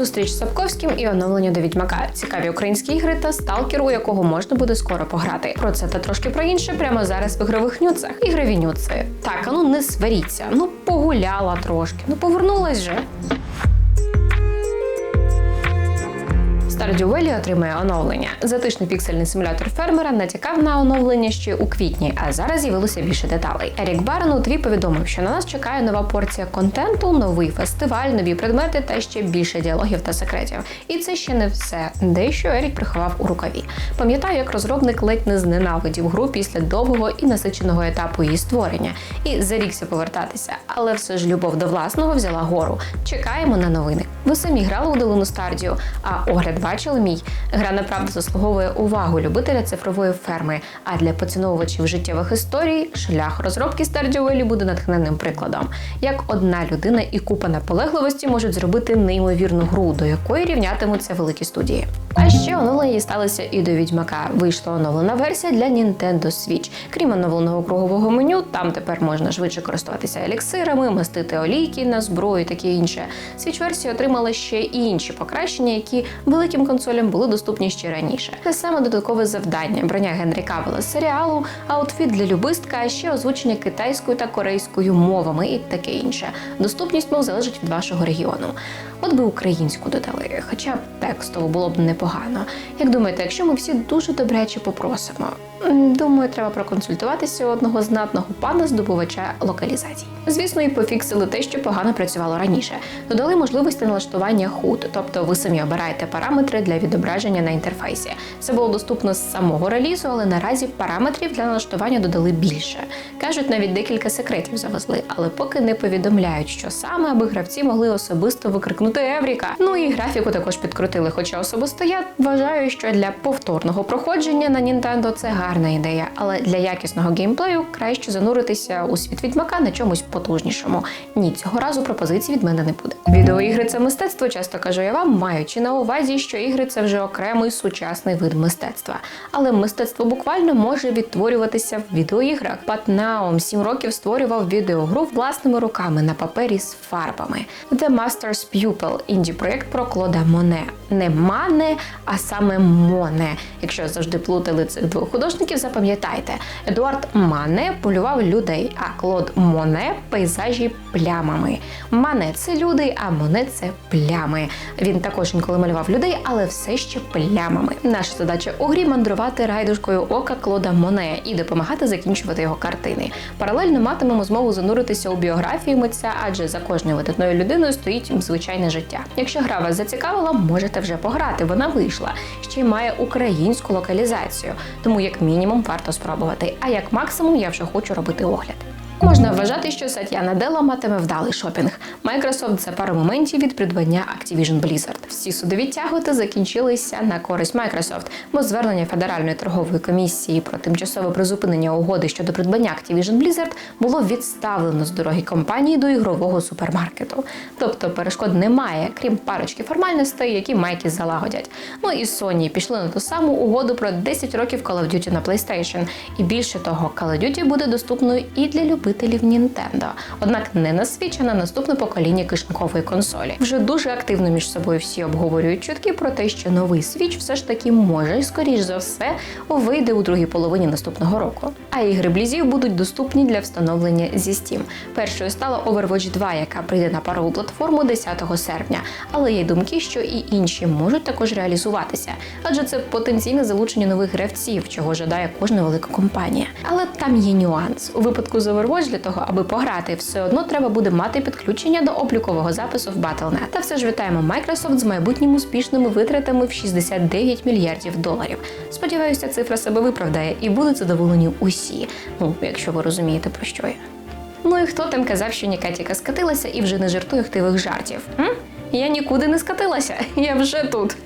зустріч з Сапковським і оновлення до відьмака. Цікаві українські ігри та сталкер, у якого можна буде скоро пограти. Про це та трошки про інше прямо зараз в ігрових нюцах. Ігрові нюци. Так, а ну не сваріться. Ну погуляла трошки. Ну повернулась же. Valley отримає оновлення. Затишний піксельний симулятор фермера натякав на оновлення ще у квітні, а зараз з'явилося більше деталей. Ерік Барон у твій повідомив, що на нас чекає нова порція контенту, новий фестиваль, нові предмети та ще більше діалогів та секретів. І це ще не все. Дещо Ерік приховав у рукаві. Пам'ятаю, як розробник ледь не зненавидів гру після довгого і насиченого етапу її створення і зарікся повертатися. Але все ж любов до власного взяла гору. Чекаємо на новини. Ви самі грали у Долину Стардію, а огляд бачили мій. Гра направду заслуговує увагу любителя цифрової ферми. А для поціновувачів життєвих історій шлях розробки Valley буде натхненним прикладом. Як одна людина і купа наполегливості можуть зробити неймовірну гру, до якої рівнятимуться великі студії. А ще оновлення сталося і до відьмака. Вийшла оновлена версія для Nintendo Switch. Крім оновленого кругового меню, там тепер можна швидше користуватися еліксирами, мастити олійки на зброю, таке інше. Switch версія отримала ще і інші покращення, які великим консолям були доступні ще раніше. Те саме додаткове завдання, броня Генрі Кавела з серіалу, аутфіт для любистка, ще озвучення китайською та корейською мовами і таке інше. Доступність мов залежить від вашого регіону. От би українську додали, хоча текстово було б непогано. Як думаєте, якщо ми всі дуже добряче попросимо? Думаю, треба проконсультуватися одного знатного пана здобувача локалізацій. Звісно, і пофіксили те, що погано працювало раніше. Додали можливості налаштування HUD, тобто ви самі обираєте параметри для відображення на інтерфейсі. Це було доступно з самого релізу, але наразі параметрів для налаштування додали більше. Кажуть, навіть декілька секретів завезли, але поки не повідомляють, що саме, аби гравці могли особисто викрикнути Евріка. Ну і графіку також підкрутили. Хоча особисто я вважаю, що для повторного проходження на Nintendo це гарна ідея, але для якісного геймплею краще зануритися у світ відьмака на чомусь потужнішому. Ні, цього разу пропозицій від мене не буде. Відеоігри це мистецтво, часто кажу я вам, маючи на увазі, що ігри це вже окремий сучасний вид мистецтва. Але мистецтво буквально може відтворюватися в відеоіграх. Пат Наум 7 років створював відеогру власними руками на папері з фарбами. The Master's Pupil – інді-проєкт про Клода Моне. Не Мане, а саме Моне. Якщо завжди плутали цих двох художників, запам'ятайте. Едуард Мане полював людей, а Клод Моне пейзажі плямами. Мане це люди, а Моне це плями. Він також інколи малював людей, але все ще плямами. Наша задача у грі мандрувати райдушкою ока Клода Моне і допомагати закінчувати його картини. Паралельно матимемо змогу зануритися у біографію митця, адже за кожною видатною людиною стоїть звичайне життя. Якщо гра вас зацікавила, можете вже пограти. Вона вийшла. Ще й має українську локалізацію, тому як мінімум варто спробувати. А як максимум я вже хочу робити огляд. Можна вважати, що Сатья Наделла матиме вдалий шопінг. Microsoft за пару моментів від придбання Activision Blizzard. Всі судові тяготи закінчилися на користь Microsoft, бо звернення Федеральної торгової комісії про тимчасове призупинення угоди щодо придбання Activision Blizzard було відставлено з дороги компанії до ігрового супермаркету. Тобто перешкод немає, крім парочки формальностей, які майки залагодять. Ну і Sony пішли на ту саму угоду про 10 років Call of Duty на PlayStation. І більше того, Call of Duty буде доступною і для любителів Nintendo, однак не на Switch, а на наступне покоління кишенькової консолі. Вже дуже активно між собою всі обговорюють чутки про те, що новий Switch все ж таки може, скоріш за все, вийде у другій половині наступного року. А ігри блізів будуть доступні для встановлення зі Steam. Першою стала Overwatch 2, яка прийде на парову платформу 10 серпня. Але є думки, що і інші можуть також реалізуватися, адже це потенційне залучення нових гравців, чого жадає кожна велика компанія. Але там є нюанс. У випадку з Overwatch для того, аби пограти, все одно треба буде мати підключення до облікового запису в Battle.net. Та все ж вітаємо Microsoft з майбутнім успішними витратами в 69 мільярдів доларів. Сподіваюся, цифра себе виправдає і будуть задоволені усі. Ну, якщо ви розумієте про що я. Ну і хто там казав, що Нікатіка скатилася і вже не жартує хтивих жартів? М? Я нікуди не скатилася, я вже тут.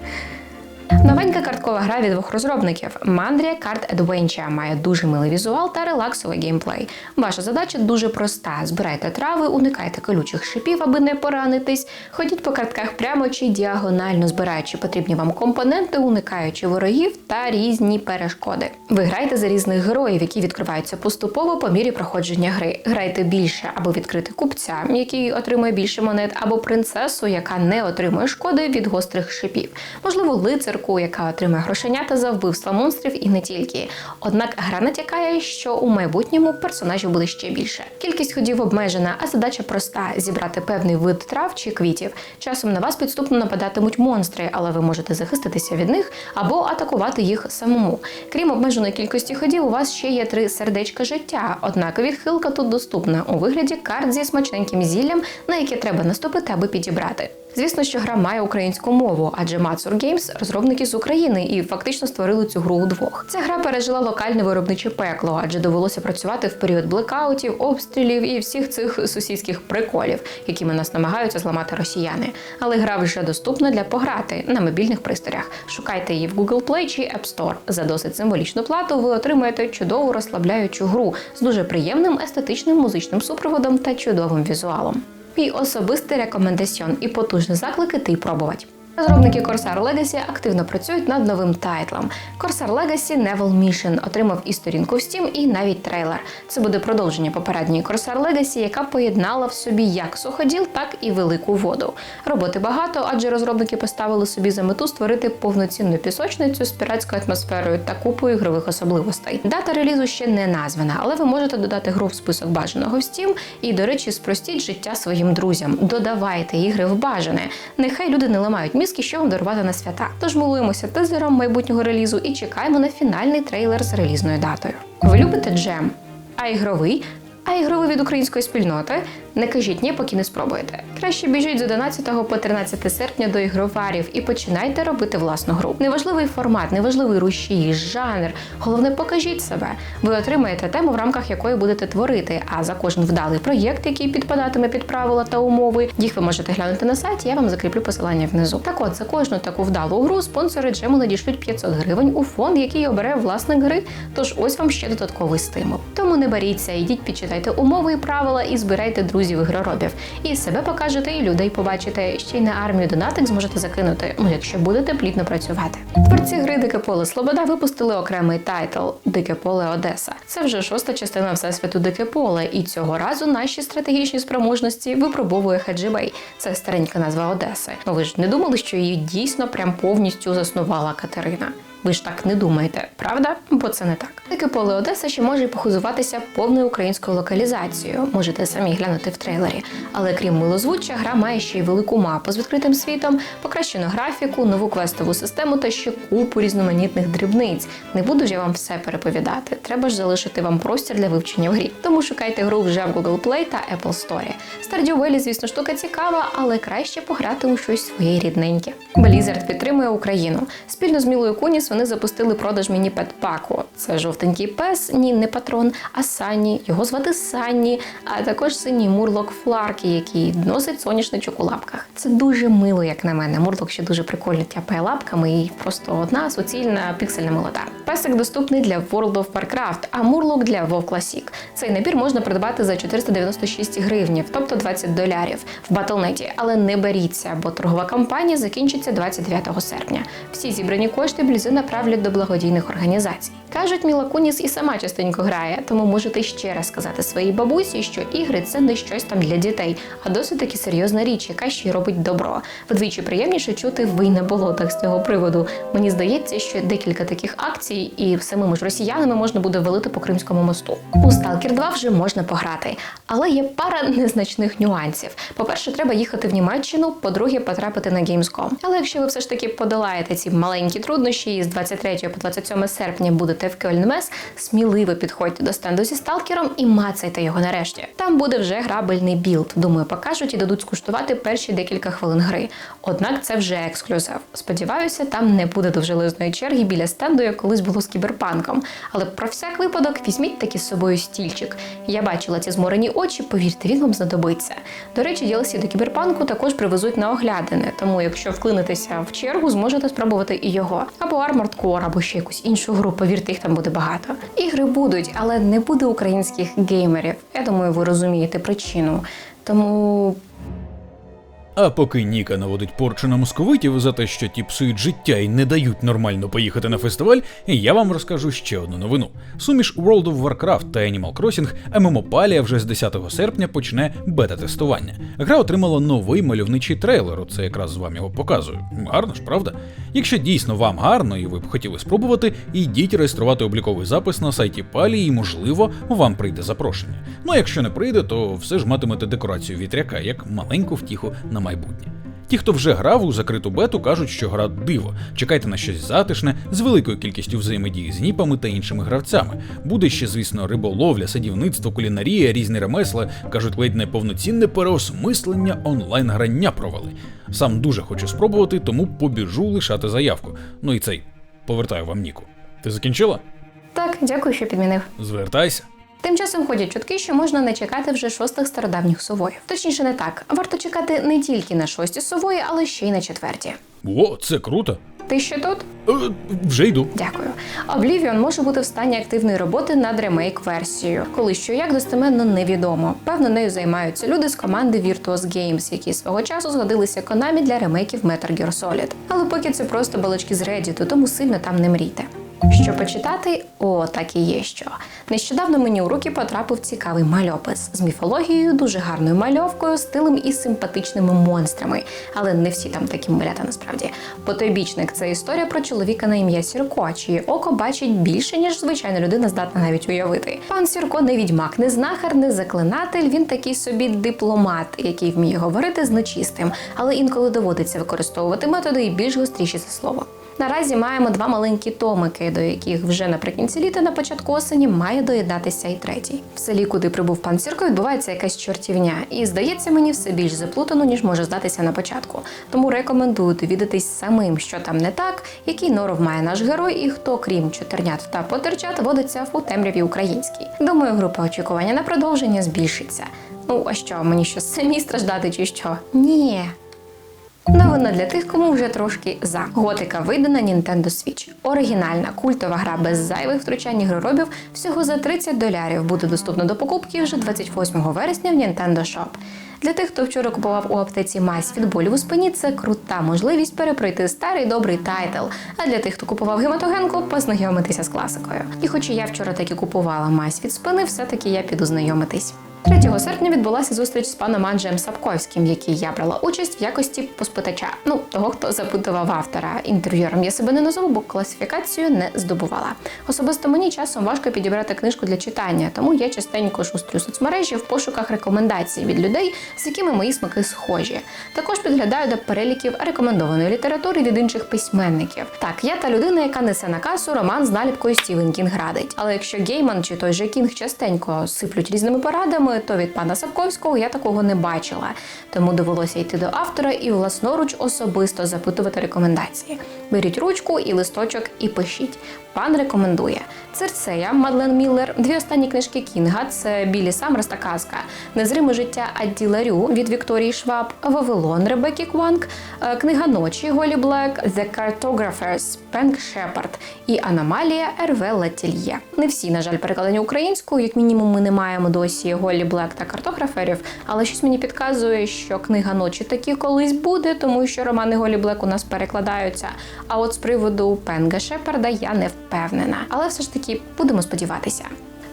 Новенька карткова гра від двох розробників Mandria Card Adventure має дуже милий візуал та релаксовий геймплей. Ваша задача дуже проста: збирайте трави, уникайте колючих шипів, аби не поранитись. Ходіть по картках прямо чи діагонально, збираючи потрібні вам компоненти, уникаючи ворогів та різні перешкоди. Ви граєте за різних героїв, які відкриваються поступово по мірі проходження гри. Грайте більше, аби відкрити купця, який отримує більше монет, або принцесу, яка не отримує шкоди від гострих шипів. Можливо, лицарку, яка отримує грошенята за вбивство монстрів і не тільки. Однак гра натякає, що у майбутньому персонажів буде ще більше. Кількість ходів обмежена, а задача проста: зібрати певний вид трав чи квітів. Часом на вас підступно нападатимуть монстри, але ви можете захиститися від них або атакувати їх самому. Крім обмеженої кількості ходів, у вас ще є три сердечка життя. Однак відхилка тут доступна у вигляді карт зі смачненьким зіллям, на яке треба наступити, аби підібрати. Звісно, що гра має українську мову, адже Matsur Games – розробники з України і фактично створили цю гру удвох. Ця гра пережила локальне виробниче пекло, адже довелося працювати в період блекаутів, обстрілів і всіх цих сусідських приколів, якими нас намагаються зламати росіяни. Але гра вже доступна для пограти на мобільних пристроях. Шукайте її в Google Play чи App Store. За досить символічну плату ви отримаєте чудову розслабляючу гру з дуже приємним естетичним музичним супроводом та чудовим візуалом. Мій особистий рекомендаціон і потужні заклики ти пробувати. Розробники Corsair Legacy активно працюють над новим тайтлом. Corsair Legacy Naval Mission отримав і сторінку в Steam, і навіть трейлер. Це буде продовження попередньої Corsair Legacy, яка поєднала в собі як суходіл, так і велику воду. Роботи багато, адже розробники поставили собі за мету створити повноцінну пісочницю з піратською атмосферою та купою ігрових особливостей. Дата релізу ще не названа, але ви можете додати гру в список бажаного в Steam і, до речі, спростіть життя своїм друзям. Додавайте ігри в бажане. Нехай люди не ламають мізки, що вам дарувати на свята. Тож милуємося тизером майбутнього релізу і чекаємо на фінальний трейлер з релізною датою. Ви любите джем? А ігровий? А ігровий від української спільноти не кажіть ні, поки не спробуєте. Краще біжіть з 11 по 13 серпня до ігроварів і починайте робити власну гру. Неважливий формат, неважливий рушій, жанр. Головне, покажіть себе. Ви отримаєте тему, в рамках якої будете творити. А за кожен вдалий проєкт, який підпадатиме під правила та умови, їх ви можете глянути на сайті. Я вам закріплю посилання внизу. Так от за кожну таку вдалу гру спонсори джему надішлють 500 гривень у фонд, який обере власник гри. Тож ось вам ще додатковий стимул. Тому не боріться, ідіть, підчитайте умови і правила і збирайте друзів ігроробів. І себе покажете, і людей побачите. Ще й на армію донатик зможете закинути, ну якщо будете плідно працювати. Творці гри Дике поле Слобода випустили окремий тайтл Дике поле Одеса. Це вже шоста частина всесвіту Дике поле, і цього разу наші стратегічні спроможності випробовує Хаджибей. Це старенька назва Одеси. Ну ви ж не думали, що її дійсно прям повністю заснувала Катерина. Ви ж так не думаєте, правда? Бо це не так. Таке поле Одеса ще може похизуватися повною українською локалізацією. Можете самі глянути в трейлері. Але крім милозвуччя, гра має ще й велику мапу з відкритим світом, покращену графіку, нову квестову систему та ще купу різноманітних дрібниць. Не буду ж я вам все переповідати. Треба ж залишити вам простір для вивчення в грі. Тому шукайте гру вже в Google Play та Apple Store. Stardew Valley, звісно, штука цікава, але краще пограти у щось своє рідненьке. Blizzard підтримує Україну. Спільно з Мілою Куніс вони запустили продаж міні-пет паку. Це жовтенький пес, ні, не патрон, а Санні. Його звати Санні, а також синій мурлок Фларкі, який носить соняшничок у лапках. Це дуже мило, як на мене. Мурлок ще дуже прикольно тяпає лапками і просто одна суцільна піксельна молода. Песик доступний для World of Warcraft, а мурлок для WoW Classic. Цей набір можна придбати за 496 гривнів, тобто 20 долярів в Батлнеті. Але не беріться, бо торгова кампанія закінчиться 29 серпня. Всі зібрані кошти блізи направлять до благодійних організацій. Кажуть, Міла Куніс і сама частенько грає, тому можете ще раз сказати своїй бабусі, що ігри це не щось там для дітей, а досить таки серйозна річ, яка ще й робить добро. Вдвічі приємніше чути ви на болотах з цього приводу. Мені здається, що декілька таких акцій і самими ж росіянами можна буде велити по Кримському мосту. У Stalker 2 вже можна пограти, але є пара незначних нюансів. По-перше, треба їхати в Німеччину, по-друге, потрапити на Gamescom. Але якщо ви все ж таки подолаєте ці маленькі труднощі і з 23 по 27 серпня будете будете в Кельнмес, сміливо підходьте до стенду зі сталкером і мацайте його нарешті. Там буде вже грабельний білд. Думаю, покажуть і дадуть скуштувати перші декілька хвилин гри. Однак це вже ексклюзив. Сподіваюся, там не буде довжелезної черги біля стенду, як колись було з кіберпанком. Але про всяк випадок візьміть таки з собою стільчик. Я бачила ці зморені очі, повірте, він вам знадобиться. До речі, DLC до кіберпанку також привезуть на оглядини, тому якщо вклинитеся в чергу, зможете спробувати і його. Або Armored Core, або ще якусь іншу гру, повірте, їх там буде багато. Ігри будуть, але не буде українських геймерів. Я думаю, ви розумієте причину. Тому А поки Ніка наводить порчу на московитів за те, що ті псують життя і не дають нормально поїхати на фестиваль, я вам розкажу ще одну новину. Суміш World of Warcraft та Animal Crossing MMO Palia вже з 10 серпня почне бета-тестування. Гра отримала новий мальовничий трейлер, оце якраз з вам його показую. Гарно ж, правда? Якщо дійсно вам гарно і ви б хотіли спробувати, ідіть реєструвати обліковий запис на сайті Палі і, можливо, вам прийде запрошення. Ну а якщо не прийде, то все ж матимете декорацію вітряка як маленьку втіху на майбутнє. Ті, хто вже грав у закриту бету, кажуть, що гра диво. Чекайте на щось затишне, з великою кількістю взаємодії з ніпами та іншими гравцями. Буде ще, звісно, риболовля, садівництво, кулінарія, різні ремесла, кажуть, ледь не повноцінне переосмислення онлайн-грання провели. Сам дуже хочу спробувати, тому побіжу лишати заявку. Ну і цей повертаю вам Ніку. Ти закінчила? так, дякую, що підмінив. Звертайся. Тим часом ходять чутки, що можна не чекати вже шостих стародавніх сувоїв. Точніше, не так. Варто чекати не тільки на шості сувої, але ще й на четверті. О, це круто. Ти ще тут? Е, вже йду. Дякую. Oblivion може бути в стані активної роботи над ремейк-версією. Коли що як достеменно невідомо. Певно, нею займаються люди з команди Virtuos Games, які свого часу згодилися Konami для ремейків Metal Gear Solid. Але поки це просто балачки з Reddit, тому сильно там не мрійте. Що почитати? О, так і є що. Нещодавно мені у руки потрапив цікавий мальопис з міфологією, дуже гарною мальовкою, стилем і симпатичними монстрами. Але не всі там такі малята насправді. Потойбічник це історія про чоловіка на ім'я Сірко, чиє око бачить більше, ніж звичайна людина здатна навіть уявити. Пан Сірко не відьмак, не знахар, не заклинатель. Він такий собі дипломат, який вміє говорити з нечистим, але інколи доводиться використовувати методи і більш гостріші за слово. Наразі маємо два маленькі томики, до яких вже наприкінці літа на початку осені має доєднатися і третій. В селі, куди прибув пан Сірко, відбувається якась чортівня, і здається мені все більш заплутано, ніж може здатися на початку. Тому рекомендую довідатись самим, що там не так, який норов має наш герой, і хто, крім чотирнят та потерчат, водиться у темряві українській. Думаю, група очікування на продовження збільшиться. Ну а що, мені що самі страждати, чи що? Ні. Новина для тих, кому вже трошки за. Готика вийде на Nintendo Switch. Оригінальна культова гра без зайвих втручань ігроробів всього за 30 долярів буде доступна до покупки вже 28 вересня в Nintendo Shop. Для тих, хто вчора купував у аптеці мазь від болю у спині, це крута можливість перепройти старий добрий тайтл. А для тих, хто купував гематогенку, познайомитися з класикою. І хоч я вчора таки купувала мазь від спини, все-таки я піду знайомитись. 3 серпня відбулася зустріч з паном Анджеєм Сапковським, в якій я брала участь в якості поспитача. Ну того, хто запитував автора. Інтерв'юером я себе не назову, бо класифікацію не здобувала. Особисто мені часом важко підібрати книжку для читання, тому я частенько шустрю соцмережі в пошуках рекомендацій від людей, з якими мої смаки схожі. Також підглядаю до переліків рекомендованої літератури від інших письменників. Так, я та людина, яка несе на касу роман з наліпкою Стівен Кінг радить. Але якщо Гейман чи той же Кінг частенько сиплють різними порадами, то від пана Сапковського я такого не бачила. Тому довелося йти до автора і власноруч особисто запитувати рекомендації. Беріть ручку і листочок і пишіть. Пан рекомендує Церцея Мадлен Міллер, дві останні книжки Кінга це Білі Саммерс та казка, Незриме життя Адді Ларю від Вікторії Шваб, Вавилон Ребеккі Кванг, е, Книга ночі Голі Блек, The Cartographers Пенк Шепард і Аномалія Ерве Латільє. Не всі, на жаль, перекладені українською. Як мінімум, ми не маємо досі Голі Блек та картограферів, але щось мені підказує, що книга ночі таки колись буде, тому що романи Голі Блек у нас перекладаються. А от з приводу Пенга Шепарда я не впевнена. Але все ж таки будемо сподіватися.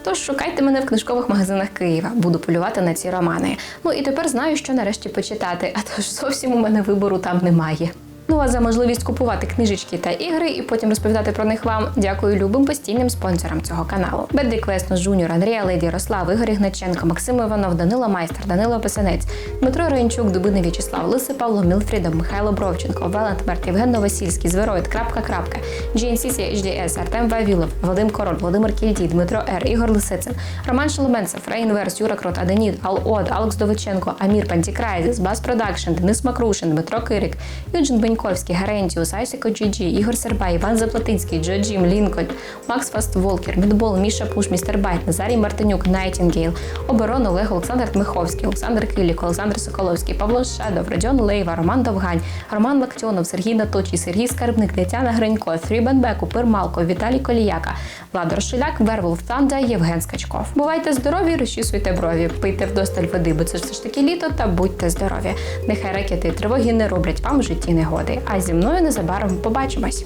Тож шукайте мене в книжкових магазинах Києва, буду полювати на ці романи. Ну і тепер знаю, що нарешті почитати, а то ж зовсім у мене вибору там немає. Ну а за можливість купувати книжечки та ігри і потім розповідати про них вам. Дякую любим постійним спонсорам цього каналу. Берді Квеснус Жуніор, Андрія Леді, Ярослав, Ігор Ігначенко, Максим Іванов, Данила Майстер, Данило Писанець, Дмитро Ренчук, Дубини В'ячеслав, Лиси Павло, Мілфрідом, Михайло Бровченко, Валент Мерт, Євген Новосільський, Звероїд, крапка, крапка, GNCC HDS, Артем Вавілов, Вадим Король, Володимир Кільдій, Дмитро Р, Ігор Лисицин, Роман Шелеменцев, Рейнверс, Юра Крот, Аденіт, Ал Од, Алекс Довиченко, Амір Пантікрайзис, Бас Продакшн, Денис Макрушин, Дмитро Кирик, Юджин Беньковський, Гарентіус, Айсіко Джіджі, Ігор Сербай, Іван Заплатинський, Джо Джим, Лінкольн, Макс Фаст Волкер, Мідбол, Міша Пуш, Містер Байт, Назарій Мартинюк, Найтінгейл, Оборон Олег, Олександр Дмиховський, Олександр Килік, Олександр Соколовський, Павло Шедов, Родіон Лейва, Роман Довгань, Роман Лактіонов, Сергій Наточий, Сергій Скарбник, Тетяна Гринько, Фрі Бенбеку, Пир Малко, Віталій Коліяка, Влад Рошиляк, Верволф Танда, Євген Скачков. Бувайте здорові, розчісуйте брові, пийте вдосталь води, бо це ж все ж таки літо, та будьте здорові. Нехай ракети тривоги не роблять вам в житті негоди. А зі мною незабаром побачимось.